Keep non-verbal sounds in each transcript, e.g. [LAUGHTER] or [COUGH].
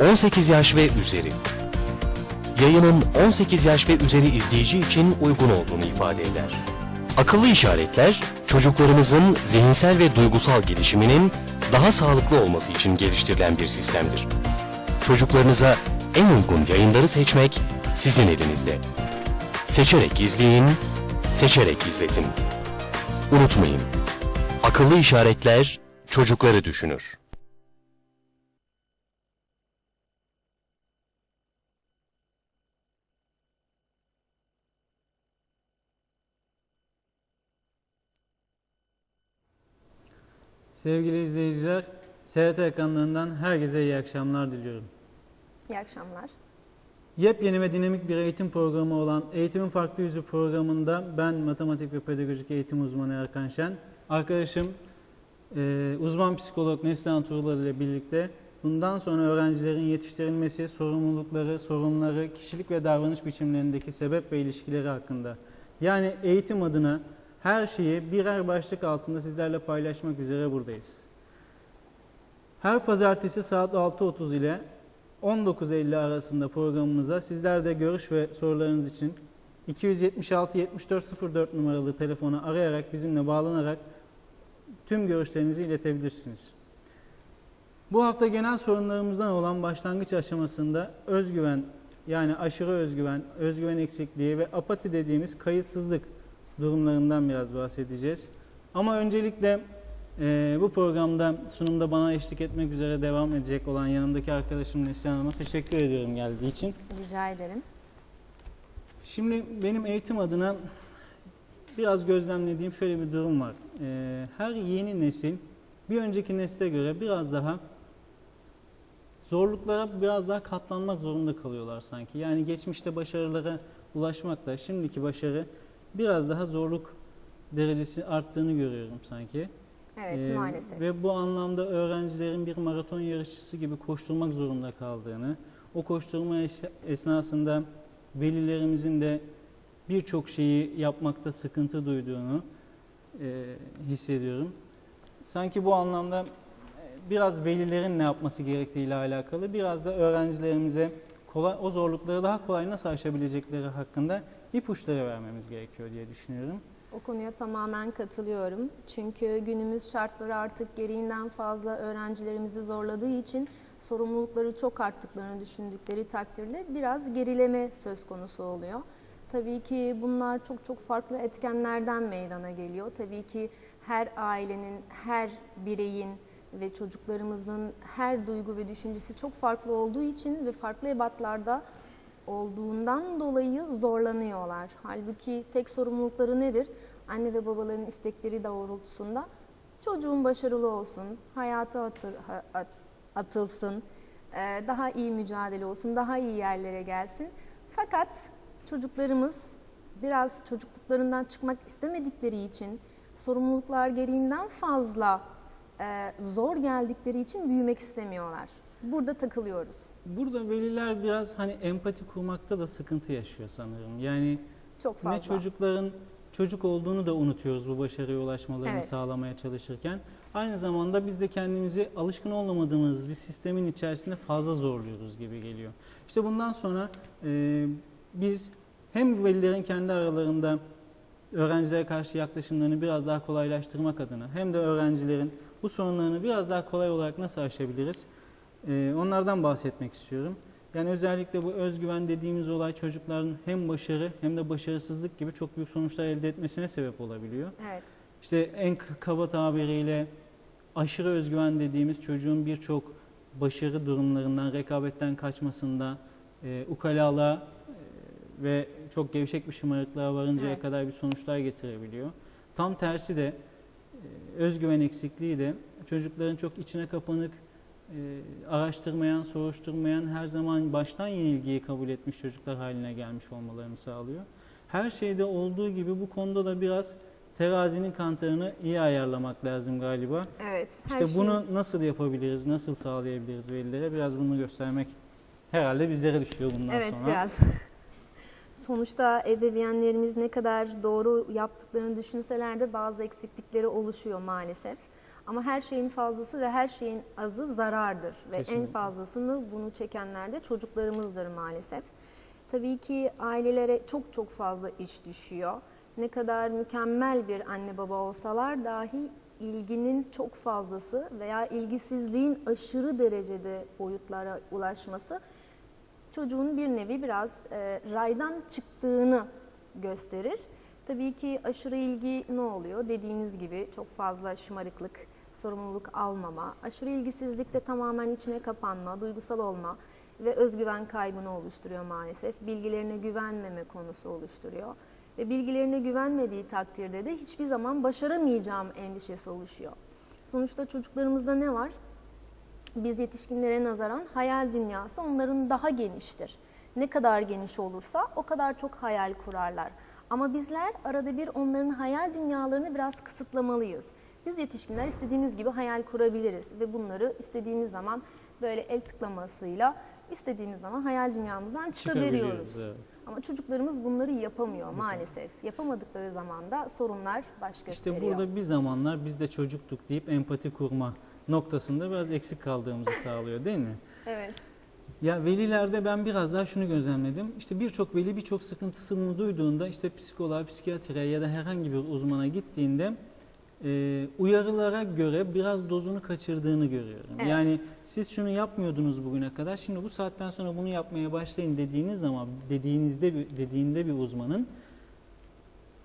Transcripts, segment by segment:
18 yaş ve üzeri. Yayının 18 yaş ve üzeri izleyici için uygun olduğunu ifade eder. Akıllı işaretler, çocuklarımızın zihinsel ve duygusal gelişiminin daha sağlıklı olması için geliştirilen bir sistemdir. Çocuklarınıza en uygun yayınları seçmek sizin elinizde. Seçerek izleyin, seçerek izletin. Unutmayın, akıllı işaretler çocukları düşünür. Sevgili izleyiciler, SRT ekranlarından herkese iyi akşamlar diliyorum. İyi akşamlar. Yepyeni ve dinamik bir eğitim programı olan Eğitimin Farklı Yüzü programında ben matematik ve pedagojik eğitim uzmanı Erkan Şen, arkadaşım e, uzman psikolog Neslihan Tuğlalı ile birlikte bundan sonra öğrencilerin yetiştirilmesi, sorumlulukları, sorunları, kişilik ve davranış biçimlerindeki sebep ve ilişkileri hakkında yani eğitim adına her şeyi birer başlık altında sizlerle paylaşmak üzere buradayız. Her pazartesi saat 6.30 ile 19.50 arasında programımıza sizler de görüş ve sorularınız için 276 7404 numaralı telefona arayarak bizimle bağlanarak tüm görüşlerinizi iletebilirsiniz. Bu hafta genel sorunlarımızdan olan başlangıç aşamasında özgüven yani aşırı özgüven, özgüven eksikliği ve apati dediğimiz kayıtsızlık durumlarından biraz bahsedeceğiz. Ama öncelikle ee, bu programda sunumda bana eşlik etmek üzere devam edecek olan yanımdaki arkadaşım Neslihan Hanım'a teşekkür ediyorum geldiği için. Rica ederim. Şimdi benim eğitim adına biraz gözlemlediğim şöyle bir durum var. Ee, her yeni nesil bir önceki nesle göre biraz daha zorluklara biraz daha katlanmak zorunda kalıyorlar sanki. Yani geçmişte başarılara ulaşmakla şimdiki başarı biraz daha zorluk derecesi arttığını görüyorum sanki. Evet Ee, maalesef. Ve bu anlamda öğrencilerin bir maraton yarışçısı gibi koşturmak zorunda kaldığını, o koşturma esnasında velilerimizin de birçok şeyi yapmakta sıkıntı duyduğunu e, hissediyorum. Sanki bu anlamda biraz velilerin ne yapması gerektiğiyle alakalı, biraz da öğrencilerimize kolay, o zorlukları daha kolay nasıl aşabilecekleri hakkında ipuçları vermemiz gerekiyor diye düşünüyorum. O konuya tamamen katılıyorum. Çünkü günümüz şartları artık gereğinden fazla öğrencilerimizi zorladığı için sorumlulukları çok arttıklarını düşündükleri takdirde biraz gerileme söz konusu oluyor. Tabii ki bunlar çok çok farklı etkenlerden meydana geliyor. Tabii ki her ailenin, her bireyin ve çocuklarımızın her duygu ve düşüncesi çok farklı olduğu için ve farklı ebatlarda olduğundan dolayı zorlanıyorlar. Halbuki tek sorumlulukları nedir? Anne ve babaların istekleri doğrultusunda çocuğun başarılı olsun, hayata atır, atılsın, eee, daha iyi mücadele olsun, daha iyi yerlere gelsin. Fakat çocuklarımız biraz çocukluklarından çıkmak istemedikleri için sorumluluklar gereğinden fazla eee, zor geldikleri için büyümek istemiyorlar. Burada takılıyoruz. Burada veliler biraz hani empati kurmakta da sıkıntı yaşıyor sanırım. Yani Çok fazla. ne çocukların çocuk olduğunu da unutuyoruz bu başarıya ulaşmalarını Evet. sağlamaya çalışırken. Aynı zamanda biz de kendimizi alışkın olamadığımız bir sistemin içerisinde fazla zorluyoruz gibi geliyor. İşte bundan sonra e, biz hem velilerin kendi aralarında öğrencilere karşı yaklaşımlarını biraz daha kolaylaştırmak adına hem de öğrencilerin bu sorunlarını biraz daha kolay olarak nasıl aşabiliriz? Ee, onlardan bahsetmek istiyorum. Yani özellikle bu özgüven dediğimiz olay çocukların hem başarı hem de başarısızlık gibi çok büyük sonuçlar elde etmesine sebep olabiliyor. Evet. İşte en kaba tabiriyle aşırı özgüven dediğimiz çocuğun birçok başarı durumlarından, rekabetten kaçmasında, e, ukalalığa e, ve çok gevşek bir şımarıklığa varıncaya Evet. kadar bir sonuçlar getirebiliyor. Tam tersi de e, özgüven eksikliği de çocukların çok içine kapanık, araştırmayan, soruşturmayan, her zaman baştan yenilgiyi kabul etmiş çocuklar haline gelmiş olmalarını sağlıyor. Her şeyde olduğu gibi bu konuda da biraz terazinin kantarını iyi ayarlamak lazım galiba. Evet. İşte şey- bunu nasıl yapabiliriz, nasıl sağlayabiliriz velilere biraz bunu göstermek herhalde bizlere düşüyor bundan Evet sonra. biraz. [LAUGHS] Sonuçta ebeveynlerimiz ne kadar doğru yaptıklarını düşünseler de bazı eksiklikleri oluşuyor maalesef. Ama her şeyin fazlası ve her şeyin azı zarardır. Ve en Kesinlikle. fazlasını bunu çekenler de çocuklarımızdır maalesef. Tabii ki ailelere çok çok fazla iş düşüyor. Ne kadar mükemmel bir anne baba olsalar dahi ilginin çok fazlası veya ilgisizliğin aşırı derecede boyutlara ulaşması çocuğun bir nevi biraz e, raydan çıktığını gösterir. Tabii ki aşırı ilgi ne oluyor? Dediğiniz gibi çok fazla şımarıklık, sorumluluk almama, aşırı ilgisizlik de tamamen içine kapanma, duygusal olma ve özgüven kaybını oluşturuyor maalesef. Bilgilerine güvenmeme konusu oluşturuyor. Ve bilgilerine güvenmediği takdirde de hiçbir zaman başaramayacağım endişesi oluşuyor. Sonuçta çocuklarımızda ne var? biz yetişkinlere nazaran hayal dünyası onların daha geniştir. Ne kadar geniş olursa o kadar çok hayal kurarlar. Ama bizler arada bir onların hayal dünyalarını biraz kısıtlamalıyız. Biz yetişkinler istediğimiz gibi hayal kurabiliriz ve bunları istediğimiz zaman böyle el tıklamasıyla istediğimiz zaman hayal dünyamızdan çıkabiliyoruz. Evet. Ama çocuklarımız bunları yapamıyor maalesef. Yapamadıkları zaman da sorunlar baş gösteriyor. İşte burada bir zamanlar biz de çocuktuk deyip empati kurma noktasında biraz eksik kaldığımızı [LAUGHS] sağlıyor değil mi? Evet. Ya velilerde ben biraz daha şunu gözlemledim. İşte birçok veli birçok sıkıntısını duyduğunda işte psikoloğa, psikiyatriye ya da herhangi bir uzmana gittiğinde e, uyarılara göre biraz dozunu kaçırdığını görüyorum. Evet. Yani siz şunu yapmıyordunuz bugüne kadar. Şimdi bu saatten sonra bunu yapmaya başlayın dediğiniz zaman dediğinizde dediğinde bir uzmanın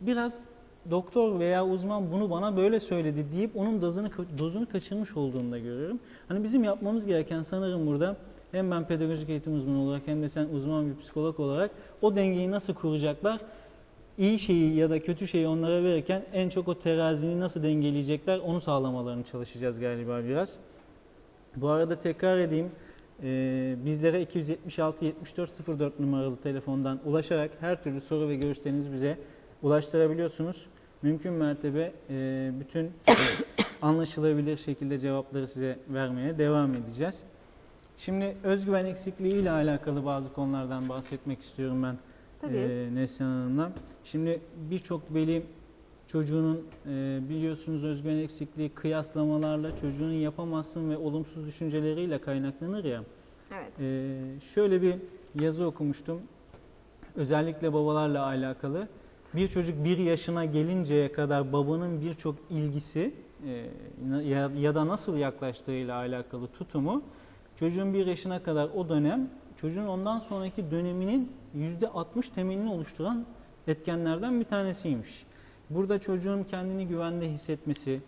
biraz doktor veya uzman bunu bana böyle söyledi deyip onun dozunu dozunu kaçırmış olduğunu da görüyorum. Hani bizim yapmamız gereken sanırım burada hem ben pedagojik eğitim uzmanı olarak hem de sen uzman bir psikolog olarak o dengeyi nasıl kuracaklar? İyi şeyi ya da kötü şeyi onlara verirken en çok o terazini nasıl dengeleyecekler onu sağlamalarını çalışacağız galiba biraz. Bu arada tekrar edeyim. Ee, bizlere 276 74 04 numaralı telefondan ulaşarak her türlü soru ve görüşlerinizi bize ulaştırabiliyorsunuz. Mümkün mertebe e, bütün [COUGHS] anlaşılabilir şekilde cevapları size vermeye devam edeceğiz. Şimdi özgüven eksikliği ile alakalı bazı konulardan bahsetmek istiyorum ben Tabii. e, Neslihan Hanım'la. Şimdi birçok veli çocuğunun e, biliyorsunuz özgüven eksikliği kıyaslamalarla çocuğun yapamazsın ve olumsuz düşünceleriyle kaynaklanır ya. Evet. Ee, şöyle bir yazı okumuştum. Özellikle babalarla alakalı. Bir çocuk bir yaşına gelinceye kadar babanın birçok ilgisi e, ya, ya da nasıl yaklaştığıyla alakalı tutumu çocuğun bir yaşına kadar o dönem çocuğun ondan sonraki döneminin 60 temelini oluşturan etkenlerden bir tanesiymiş. Burada çocuğun kendini güvende hissetmesi,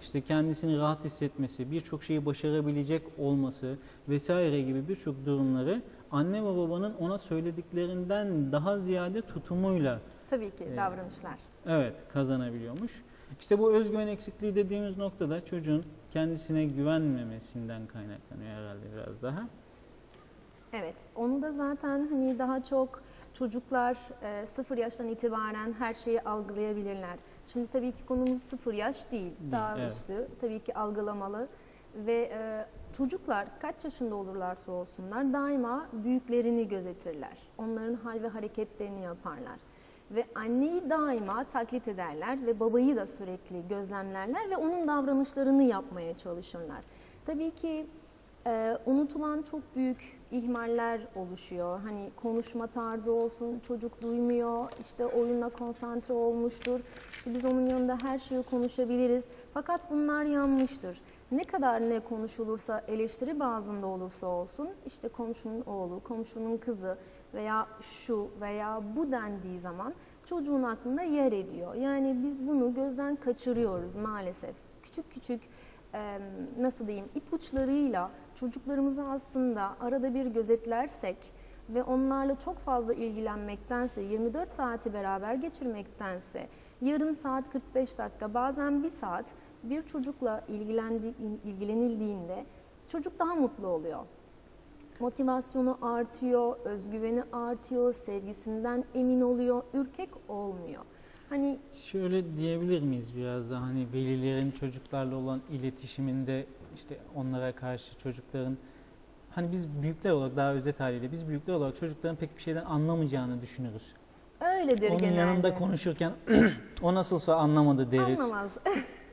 işte kendisini rahat hissetmesi, birçok şeyi başarabilecek olması vesaire gibi birçok durumları anne ve babanın ona söylediklerinden daha ziyade tutumuyla Tabii ki davranışlar. evet kazanabiliyormuş. İşte bu özgüven eksikliği dediğimiz noktada çocuğun kendisine güvenmemesinden kaynaklanıyor herhalde biraz daha. Evet, onu da zaten hani daha çok çocuklar e, sıfır yaştan itibaren her şeyi algılayabilirler. Şimdi tabii ki konumuz sıfır yaş değil, daha evet. üstü tabii ki algılamalı ve e, çocuklar kaç yaşında olurlarsa olsunlar daima büyüklerini gözetirler. Onların hal ve hareketlerini yaparlar. Ve anneyi daima taklit ederler ve babayı da sürekli gözlemlerler ve onun davranışlarını yapmaya çalışırlar. Tabii ki ee, unutulan çok büyük ihmaller oluşuyor. Hani konuşma tarzı olsun, çocuk duymuyor, işte oyunla konsantre olmuştur. İşte biz onun yanında her şeyi konuşabiliriz. Fakat bunlar yanlıştır. Ne kadar ne konuşulursa, eleştiri bazında olursa olsun, işte komşunun oğlu, komşunun kızı veya şu veya bu dendiği zaman çocuğun aklında yer ediyor. Yani biz bunu gözden kaçırıyoruz maalesef. Küçük küçük e, nasıl diyeyim ipuçlarıyla çocuklarımızı aslında arada bir gözetlersek ve onlarla çok fazla ilgilenmektense 24 saati beraber geçirmektense yarım saat 45 dakika bazen bir saat bir çocukla ilgilendi, ilgilenildiğinde çocuk daha mutlu oluyor. Motivasyonu artıyor, özgüveni artıyor, sevgisinden emin oluyor, ürkek olmuyor. Hani Şöyle diyebilir miyiz biraz da hani velilerin çocuklarla olan iletişiminde işte onlara karşı çocukların hani biz büyükler olarak daha özet haliyle biz büyükler olarak çocukların pek bir şeyden anlamayacağını düşünürüz. öyledir Onun genelde. yanında konuşurken [CLEARS THROAT] o nasılsa anlamadı deriz. Anlamaz. [LAUGHS]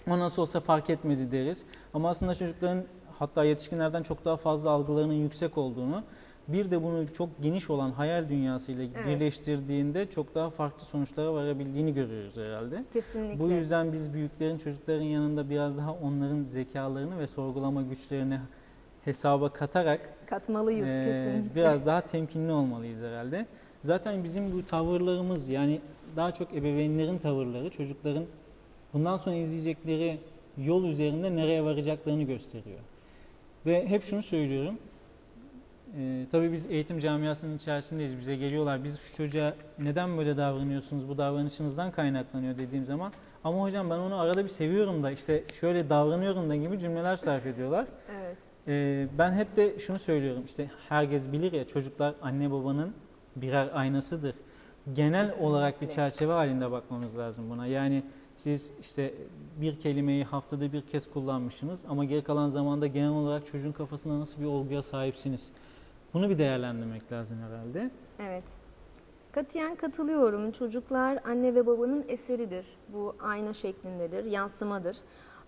O nasıl olsa fark etmedi deriz. Ama aslında çocukların hatta yetişkinlerden çok daha fazla algılarının yüksek olduğunu bir de bunu çok geniş olan hayal dünyasıyla Evet. birleştirdiğinde çok daha farklı sonuçlara varabildiğini görüyoruz herhalde. Kesinlikle. Bu yüzden biz büyüklerin çocukların yanında biraz daha onların zekalarını ve sorgulama güçlerini hesaba katarak katmalıyız ee, kesinlikle. biraz daha temkinli olmalıyız herhalde. Zaten bizim bu tavırlarımız yani daha çok ebeveynlerin tavırları çocukların bundan sonra izleyecekleri yol üzerinde nereye varacaklarını gösteriyor. Ve hep şunu söylüyorum. Ee, tabii biz eğitim camiasının içerisindeyiz. Bize geliyorlar. Biz şu çocuğa neden böyle davranıyorsunuz? Bu davranışınızdan kaynaklanıyor dediğim zaman. Ama hocam ben onu arada bir seviyorum da işte şöyle davranıyorum da gibi cümleler sarf ediyorlar. Evet. Ee, ben hep de şunu söylüyorum işte herkes bilir ya çocuklar anne babanın birer aynasıdır. Genel Kesinlikle. olarak bir çerçeve halinde bakmamız lazım buna. Yani siz işte bir kelimeyi haftada bir kez kullanmışsınız ama geri kalan zamanda genel olarak çocuğun kafasında nasıl bir olguya sahipsiniz? Bunu bir değerlendirmek lazım herhalde. Evet. Katiyen katılıyorum. Çocuklar anne ve babanın eseridir. Bu ayna şeklindedir, yansımadır.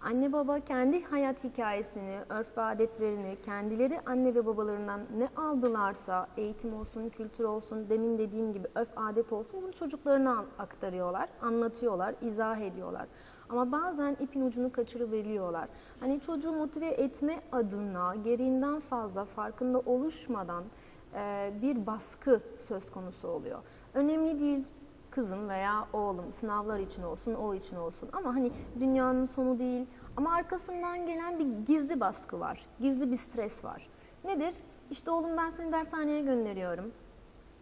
Anne baba kendi hayat hikayesini, örf ve adetlerini, kendileri anne ve babalarından ne aldılarsa, eğitim olsun, kültür olsun, demin dediğim gibi örf adet olsun bunu çocuklarına aktarıyorlar, anlatıyorlar, izah ediyorlar. Ama bazen ipin ucunu kaçırıveriyorlar. Hani çocuğu motive etme adına gereğinden fazla farkında oluşmadan e, bir baskı söz konusu oluyor. Önemli değil kızım veya oğlum sınavlar için olsun, o için olsun ama hani dünyanın sonu değil ama arkasından gelen bir gizli baskı var, gizli bir stres var. Nedir? İşte oğlum ben seni dershaneye gönderiyorum.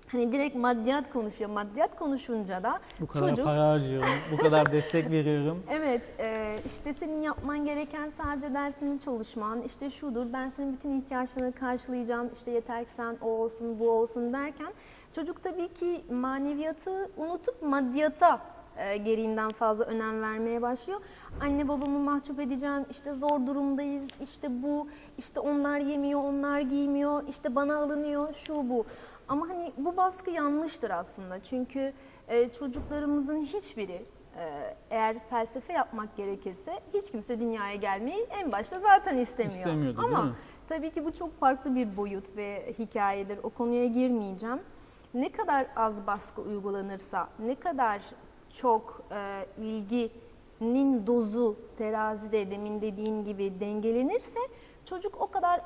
Hani direkt maddiyat konuşuyor. Maddiyat konuşunca da Bu kadar çocuk para harcıyorum, bu kadar destek veriyorum. [LAUGHS] Evet, e, işte senin yapman gereken sadece dersini çalışman, işte şudur, ben senin bütün ihtiyaçlarını karşılayacağım, işte yeter ki sen o olsun, bu olsun derken çocuk tabii ki maneviyatı unutup maddiyata e, gereğinden fazla önem vermeye başlıyor. Anne babamı mahcup edeceğim, işte zor durumdayız, işte bu, işte onlar yemiyor, onlar giymiyor, işte bana alınıyor, şu bu. Ama hani bu baskı yanlıştır aslında çünkü e, çocuklarımızın hiçbiri ee, eğer felsefe yapmak gerekirse hiç kimse dünyaya gelmeyi en başta zaten istemiyor. İstemiyordu, değil Ama tabii ki bu çok farklı bir boyut ve hikayedir. O konuya girmeyeceğim. Ne kadar az baskı uygulanırsa, ne kadar çok e, ilginin dozu terazide demin dediğin gibi dengelenirse çocuk o kadar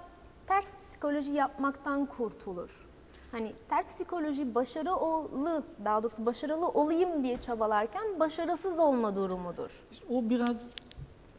ters psikoloji yapmaktan kurtulur. Hani ters psikoloji başarılı, daha doğrusu başarılı olayım diye çabalarken başarısız olma durumudur. O biraz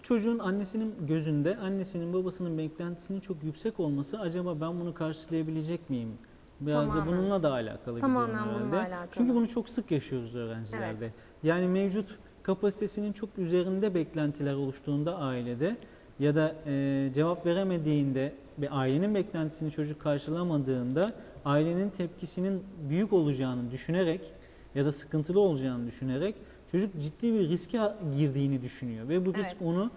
çocuğun annesinin gözünde annesinin babasının beklentisinin çok yüksek olması acaba ben bunu karşılayabilecek miyim? Biraz da Tamamen. bununla da alakalı bir Tamamen durum bununla herhalde. alakalı. Çünkü bunu çok sık yaşıyoruz öğrencilerde. Evet. Yani mevcut kapasitesinin çok üzerinde beklentiler oluştuğunda ailede ya da e, cevap veremediğinde ve ailenin beklentisini çocuk karşılamadığında ailenin tepkisinin büyük olacağını düşünerek ya da sıkıntılı olacağını düşünerek çocuk ciddi bir riske girdiğini düşünüyor ve bu risk Evet. onu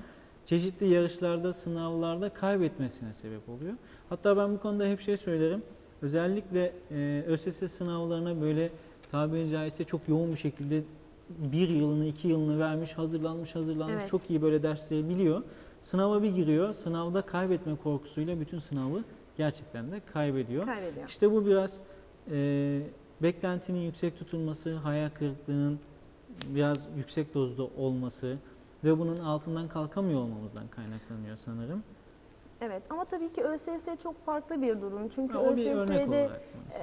çeşitli yarışlarda, sınavlarda kaybetmesine sebep oluyor. Hatta ben bu konuda hep şey söylerim. Özellikle e, ÖSS sınavlarına böyle tabiri caizse çok yoğun bir şekilde bir yılını, iki yılını vermiş, hazırlanmış, hazırlanmış, Evet. çok iyi böyle dersleri biliyor. Sınava bir giriyor, sınavda kaybetme korkusuyla bütün sınavı gerçekten de kaybediyor. Kaybediyor. İşte bu biraz e, beklentinin yüksek tutulması, hayal kırıklığının biraz yüksek dozda olması ve bunun altından kalkamıyor olmamızdan kaynaklanıyor sanırım. Evet ama tabii ki ÖSS çok farklı bir durum. Çünkü örnek ÖSS'de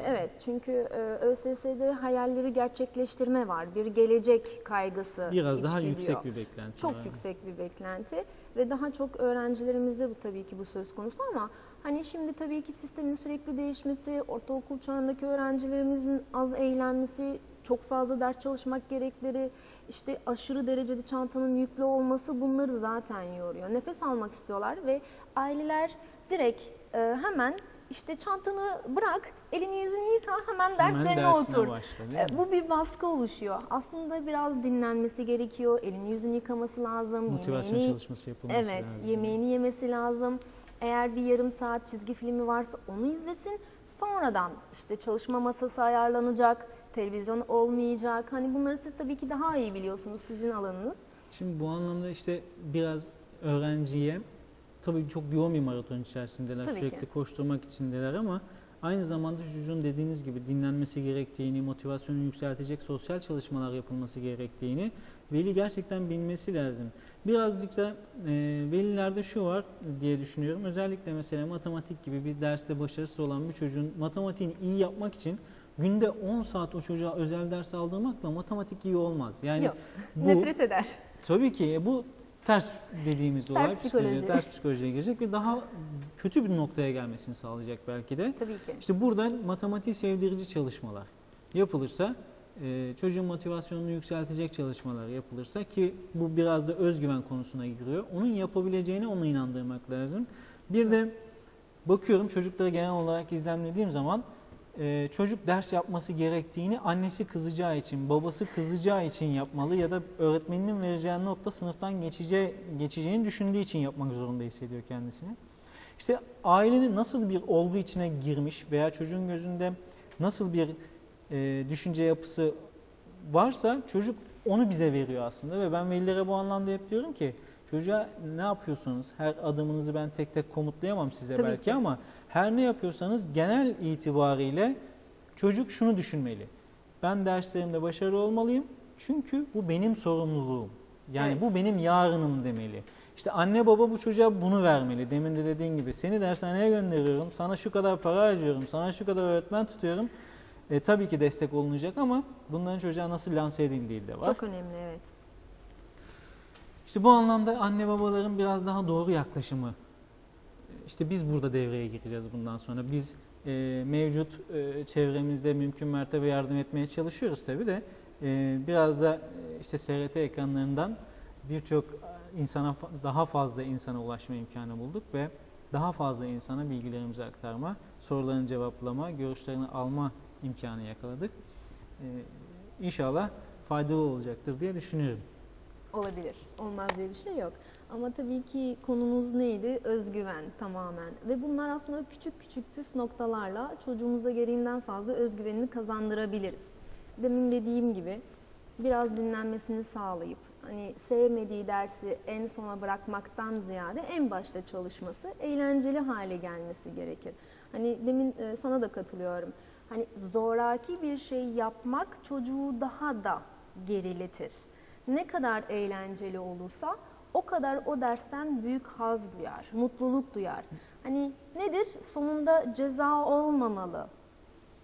evet çünkü e, ÖSS'de hayalleri gerçekleştirme var. Bir gelecek kaygısı Biraz daha içgüdüyor. yüksek bir beklenti Çok var. yüksek bir beklenti ve daha çok öğrencilerimizde bu tabii ki bu söz konusu ama hani şimdi tabii ki sistemin sürekli değişmesi, ortaokul çağındaki öğrencilerimizin az eğlenmesi, çok fazla ders çalışmak gerekleri, işte aşırı derecede çantanın yüklü olması bunları zaten yoruyor. Nefes almak istiyorlar ve aileler direkt e, hemen işte çantanı bırak, elini yüzünü yıka, hemen Hemen derslerine dersine otur. başla, E? Bu bir baskı oluşuyor. Aslında biraz dinlenmesi gerekiyor. Elini yüzünü yıkaması lazım. Motivasyon yemeğini- çalışması yapılması Evet, lazım. yemeğini yemesi lazım. Eğer bir yarım saat çizgi filmi varsa onu izlesin. Sonradan işte çalışma masası ayarlanacak, televizyon olmayacak. Hani bunları siz tabii ki daha iyi biliyorsunuz sizin alanınız. Şimdi bu anlamda işte biraz öğrenciye tabii çok yoğun bir maraton içerisindeler. Tabii Sürekli ki. koşturmak içindeler ama aynı zamanda çocuğun dediğiniz gibi dinlenmesi gerektiğini, motivasyonu yükseltecek sosyal çalışmalar yapılması gerektiğini veli gerçekten bilmesi lazım. Birazcık da e, velilerde şu var diye düşünüyorum. Özellikle mesela matematik gibi bir derste başarısız olan bir çocuğun matematiğini iyi yapmak için günde 10 saat o çocuğa özel ders aldırmakla matematik iyi olmaz. Yani Yok. bu Nefret eder. tabii ki bu ters dediğimiz Ters olay psikoloji. psikoloji, ters psikolojiye girecek ve daha kötü bir noktaya gelmesini sağlayacak belki de. Tabii ki. İşte burada matematiği sevdirici çalışmalar yapılırsa, e, çocuğun motivasyonunu yükseltecek çalışmalar yapılırsa ki bu biraz da özgüven konusuna giriyor. Onun yapabileceğine onu inandırmak lazım. Bir de bakıyorum çocukları genel olarak izlemlediğim zaman e, çocuk ders yapması gerektiğini annesi kızacağı için, babası kızacağı için yapmalı ya da öğretmeninin vereceği notta sınıftan geçeceği, geçeceğini düşündüğü için yapmak zorunda hissediyor kendisini. İşte ailenin nasıl bir olgu içine girmiş veya çocuğun gözünde nasıl bir e, düşünce yapısı varsa çocuk onu bize veriyor aslında ve ben velilere bu anlamda hep diyorum ki çocuğa ne yapıyorsunuz her adımınızı ben tek tek komutlayamam size Tabii belki ki. ama her ne yapıyorsanız genel itibariyle çocuk şunu düşünmeli. Ben derslerimde başarılı olmalıyım çünkü bu benim sorumluluğum. Yani Evet. bu benim yarınım demeli. İşte anne baba bu çocuğa bunu vermeli. Demin de dediğin gibi seni dershaneye gönderiyorum, sana şu kadar para harcıyorum, sana şu kadar öğretmen tutuyorum. E, tabii ki destek olunacak ama bunların çocuğa nasıl lanse edildiği de var. Çok önemli evet. İşte bu anlamda anne babaların biraz daha doğru yaklaşımı. İşte biz burada devreye gireceğiz bundan sonra. Biz e, mevcut e, çevremizde mümkün mertebe yardım etmeye çalışıyoruz tabii de e, biraz da e, işte SRT ekranlarından birçok insana fa- daha fazla insana ulaşma imkanı bulduk ve daha fazla insana bilgilerimizi aktarma, sorularını cevaplama, görüşlerini alma imkanı yakaladık. E, İnşallah faydalı olacaktır diye düşünüyorum. Olabilir. Olmaz diye bir şey yok. Ama tabii ki konumuz neydi? Özgüven tamamen. Ve bunlar aslında küçük küçük püf noktalarla çocuğumuza gereğinden fazla özgüvenini kazandırabiliriz. Demin dediğim gibi biraz dinlenmesini sağlayıp hani sevmediği dersi en sona bırakmaktan ziyade en başta çalışması, eğlenceli hale gelmesi gerekir. Hani demin e, sana da katılıyorum. Hani zoraki bir şey yapmak çocuğu daha da geriletir. Ne kadar eğlenceli olursa o kadar o dersten büyük haz duyar, mutluluk duyar. Hani nedir? Sonunda ceza olmamalı.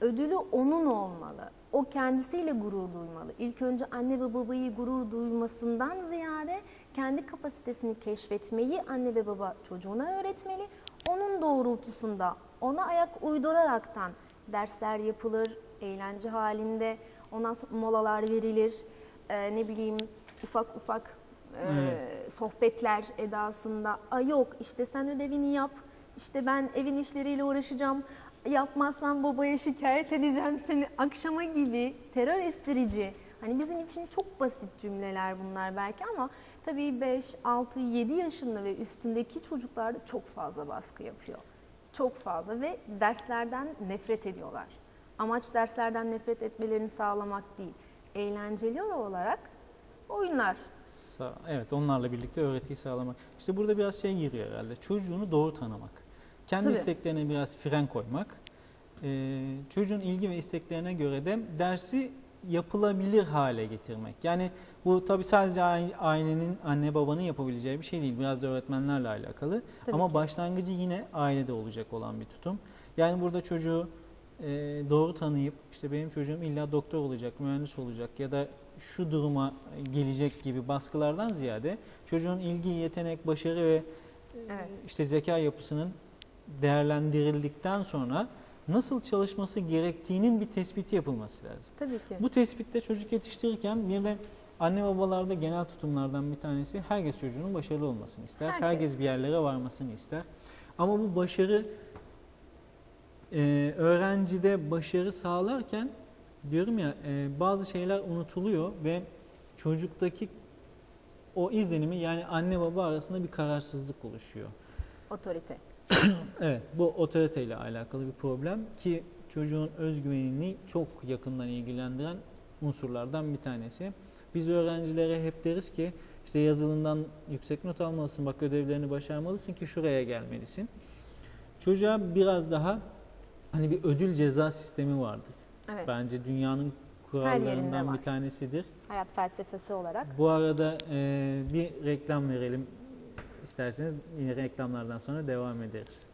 Ödülü onun olmalı. O kendisiyle gurur duymalı. İlk önce anne ve babayı gurur duymasından ziyade kendi kapasitesini keşfetmeyi anne ve baba çocuğuna öğretmeli. Onun doğrultusunda ona ayak uyduraraktan dersler yapılır, eğlence halinde, ondan sonra molalar verilir, Ee, ne bileyim ufak ufak e, sohbetler edasında. Ay yok işte sen ödevini yap, işte ben evin işleriyle uğraşacağım, yapmazsan babaya şikayet edeceğim seni akşama gibi terör estirici. Hani bizim için çok basit cümleler bunlar belki ama tabii 5, 6, 7 yaşında ve üstündeki çocuklar da çok fazla baskı yapıyor. Çok fazla ve derslerden nefret ediyorlar. Amaç derslerden nefret etmelerini sağlamak değil. Eğlenceli olarak oyunlar. Sa- Evet onlarla birlikte öğretiyi sağlamak. İşte burada biraz şey giriyor herhalde. Çocuğunu doğru tanımak. Kendi Tabii. isteklerine biraz fren koymak. Ee, çocuğun ilgi ve isteklerine göre de dersi yapılabilir hale getirmek. Yani bu tabii sadece aile- ailenin, anne babanın yapabileceği bir şey değil. Biraz da öğretmenlerle alakalı. Tabii Ama ki. başlangıcı yine ailede olacak olan bir tutum. Yani burada çocuğu e, doğru tanıyıp işte benim çocuğum illa doktor olacak, mühendis olacak ya da şu duruma gelecek gibi baskılardan ziyade çocuğun ilgi, yetenek, başarı ve Evet. işte zeka yapısının değerlendirildikten sonra nasıl çalışması gerektiğinin bir tespiti yapılması lazım. Tabii ki. Bu tespitte çocuk yetiştirirken bir de anne babalarda genel tutumlardan bir tanesi herkes çocuğunun başarılı olmasını ister. Herkes, Herkes. bir yerlere varmasını ister. Ama bu başarı e, öğrencide başarı sağlarken diyorum ya e, bazı şeyler unutuluyor ve çocuktaki o izlenimi yani anne baba arasında bir kararsızlık oluşuyor. Otorite. [COUGHS] Evet, bu otoriteyle alakalı bir problem ki çocuğun özgüvenini çok yakından ilgilendiren unsurlardan bir tanesi. Biz öğrencilere hep deriz ki işte yazılımdan yüksek not almalısın, bak ödevlerini başarmalısın ki şuraya gelmelisin. Çocuğa biraz daha hani bir ödül ceza sistemi vardır. Evet. Bence dünyanın kurallarından bir tanesidir. Hayat felsefesi olarak. Bu arada e, bir reklam verelim isterseniz yine reklamlardan sonra devam ederiz.